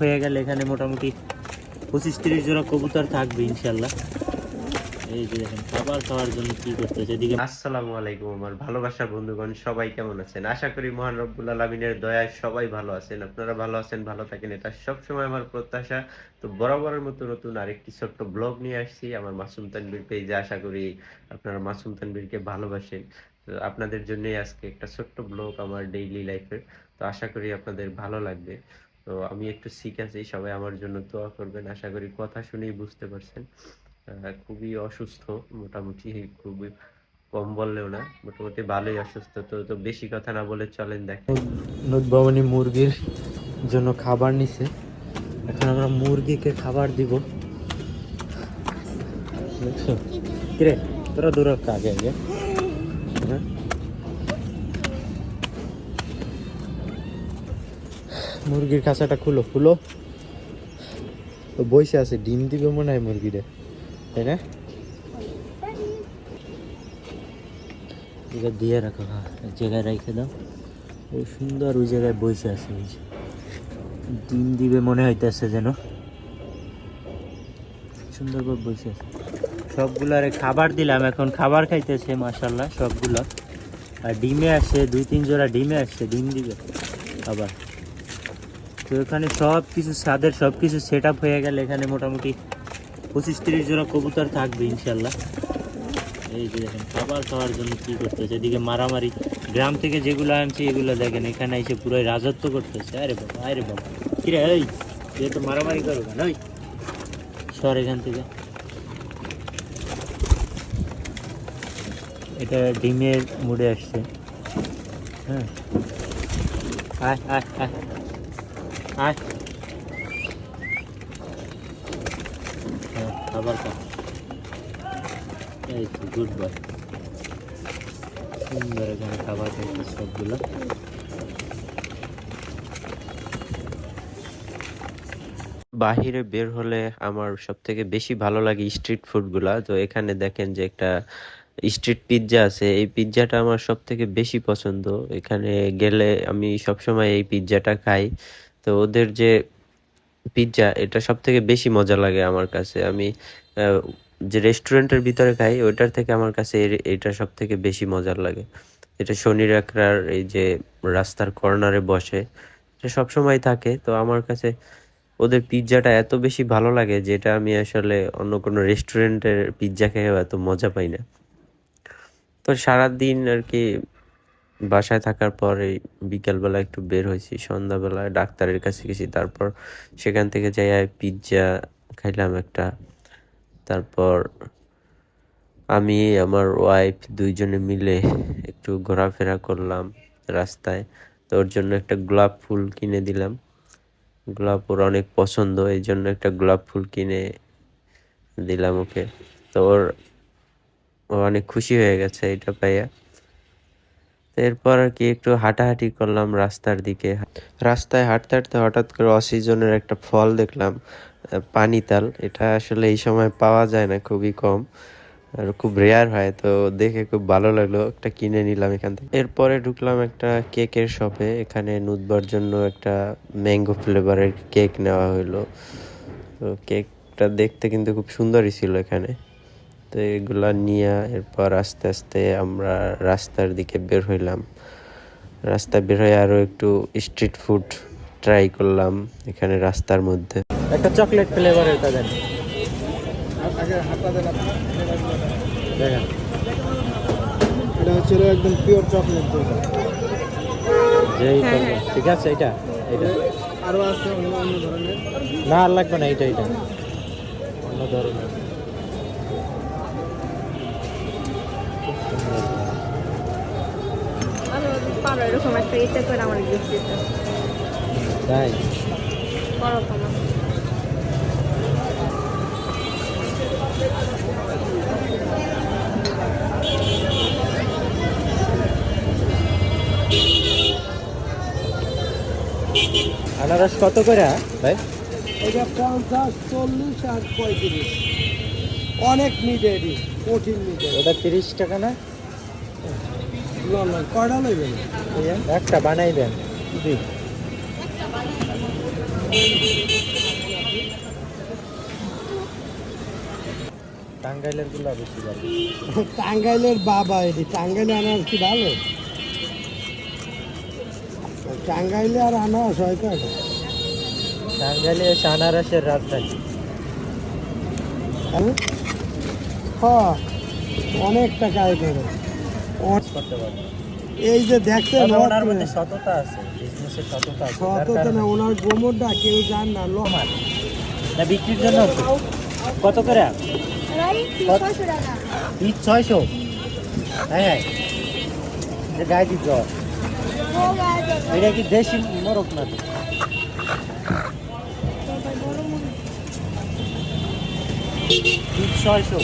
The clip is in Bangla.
হয়ে গেলে এখানে মোটামুটি পঁচিশ তিরিশ জোড়া কবুতর থাকবে ইনশাল্লাহ এই যে দেখেন, খাবার খাওয়ার জন্য কি করতেছে এদিকে? আসসালামু আলাইকুম, আমার ভালোবাসা বন্ধুগণ, সবাই কেমন আছেন? আশা করি মহান রব্বুল আলমিনের দয়ায় সবাই ভালো আছেন। আপনারা ভালো আছেন, ভালো থাকেন, এটা সবসময় আমার প্রত্যাশা। তো বরাবরের মতো নতুন আরেকটি ছোট্ট ব্লগ নিয়ে আসছি। আমার মাসুম তানবির পেজে আশা করি আপনারা মাসুম তানবিরকে ভালোবাসেন। তো আপনাদের জন্যই আজকে একটা ছোট্ট ব্লগ আমার ডেইলি লাইফের তো আশা করি আপনাদের ভালো লাগবে। তো আমি একটু শিখ আছি সবাই আমার জন্য দোয়া করবেন। আশা করি কথা শুনেই বুঝতে পারছেন। আহ, খুবই অসুস্থ মোটামুটি খুবই কম বললেও না মোটামুটি ভালোই অসুস্থ। তো তো বেশি কথা না বলে চলেন দেখেন ভবনী মুরগির জন্য খাবার নিছে। এখন আমরা মুরগিকে খাবার দিব। দেখছ কিরে তোরা দূর আগে আগে? মুরগির খাঁচাটা খুলো খুলো। তো বসে আছে, ডিম দিবে মনে হয় মুরগিরে, তাই না? এটা দিয়ে রাখো হ্যাঁ জায়গায় রেখে দাও। ও সুন্দর ওই জায়গায় বসে আছে, ওই যে। ডিম দিবে মনে হইতেছে যেন। সুন্দর করে বসে আছে। সবগুলারে খাবার দিলাম, এখন খাবার খাইতেছে মাসাল্লাহ সবগুলো। আর ডিমে আসছে দুই, তিন জোড়া ডিমে আসছে ডিম দিবে। আবার। তো এখানে সব কিছু স্বাদের সব কিছু সেট আপ হয়ে গেলে এখানে মোটামুটি পঁচিশ তিরিশ জোড়া কবুতর থাকবে ইনশাল্লাহ। এই যে দেখেন, খাবার খাওয়ার জন্য কী করতেছে? এদিকে মারামারি, গ্রাম থেকে যেগুলো আনছি এগুলো দেখেন, এখানে এসে পুরো রাজত্ব করতেছে। আরে বাবা আরে বাবা। কিরে এই এ তো মারামারি করো না ওই সর এখান থেকে। এটা ডিমের মুড়ে আসছে। হ্যাঁ। আয় আয় আয়। আয়। হ্যাঁ এই তো গুড বয় সুন্দর এখানে খাবার সবগুলো। বাহিরে বের হলে আমার সব থেকে বেশি ভালো লাগে স্ট্রিট ফুডগুলা তো এখানে দেখেন যে একটা স্ট্রিট পিৎজা আছে। এই পিৎজাটা আমার সব থেকে বেশি পছন্দ। এখানে গেলে আমি সবসময় এই পিৎজাটা খাই। তো ওদের যে পিৎজা এটা সব থেকে বেশি মজা লাগে আমার কাছে। আমি যে রেস্টুরেন্টের ভিতরে খাই, ওইটার থেকে আমার কাছে এটা সব থেকে বেশি মজার লাগে। এটা শনি রাখরার এই যে রাস্তার কর্নারে বসে, এটা সবসময় থাকে। তো আমার কাছে ওদের পিৎজাটা এত বেশি ভালো লাগে যেটা আমি আসলে অন্য কোনো রেস্টুরেন্টের পিৎজা খেয়েও এত মজা পাই না। তো সারাদিন আর কি বাসায় থাকার পর এই বিকালবেলা একটু বের হয়েছি, সন্ধ্যাবেলায় ডাক্তারের কাছে গেছি, তারপর সেখান থেকে যাই পিৎজা খাইলাম একটা। তারপর আমি, আমার ওয়াইফ দুইজনে মিলে একটু ঘোরাফেরা করলাম রাস্তায়। তো ওর জন্য একটা গোলাপ ফুল কিনে দিলাম। গোলাপ ওর অনেক পছন্দ, এই জন্য একটা গোলাপ ফুল কিনে দিলাম ওকে। তো ওর অনেক খুশি হয়ে গেছে এটা পাইয়া। এরপর আর কি একটু হাঁটাহাঁটি করলাম রাস্তার দিকে। রাস্তায় হাঁটতে হাঁটতে হঠাৎ করে অসিজনের একটা ফল দেখলাম পানিতাল। এটা আসলে এই সময় পাওয়া যায় না, খুবই কম আর খুব রেয়ার হয়, তো দেখে খুব ভালো লাগল। একটা কিনে নিলাম এখান থেকে। এরপরে ঢুকলাম একটা কেকের শপে। এখানে নুতবার জন্য একটা ম্যাঙ্গো ফ্লেভারের কেক নেওয়া হলো তো কেকটা দেখতে কিন্তু খুব সুন্দরই ছিল এখানে। তো এগুলা নিয়ে এরপর আস্তে আস্তে আমরা রাস্তার দিকে বের হইলাম। রাস্তায় বের হয়ে আরও একটু স্ট্রিট ফুড ট্রাই করলাম এখানে রাস্তার মধ্যে। একটা চকলেট ফ্লেভারের দেন দেখেন। এটা হচ্ছে একদম পিওর চকলেট যেই করবেন। ঠিক আছে এটা এটা আরও আছে অন্য অন্য ধরনের? না আর লাগবে না এটা এটা অন্য ধরনের। পারো এরকম একটা এটা করে আমার গিফট দিতে। তাই? বড় কমা আনারস কত করে ভাই? এটা পঞ্চাশ চল্লিশ আর পঁয়ত্রিশ। অনেক এটি কঠিন মিটে ওটা তিরিশ টাকা না? কয়টা লইবেন? একটা বানাই দেন জি। টাঙ্গাইলেরগুলো বেশি ভালো। টাঙ্গাইলের বাবা এটি টাঙ্গাইলে আনারস কি ভালো? টাঙ্গাইলে আর আনারস হয় কয়টা? টাঙ্গাইলে আনারসের রাজধানী। হ্যাঁ? হ্যাঁ অনেক টাকা অ- করতে পারব এই যে দেখছেন ওনার মধ্যে সততা আছে বিজনেসের সততা আছে যার সততা না ওনার গোমরটা কেউ জান না লো আমার না বিক্রির জন্য কত করে? পিস ছয়শো? হ্যাঁ হ্যাঁ যে গায়ে দিত এটা কি দেশি মোরগ না? তো? পিস ছয়শো।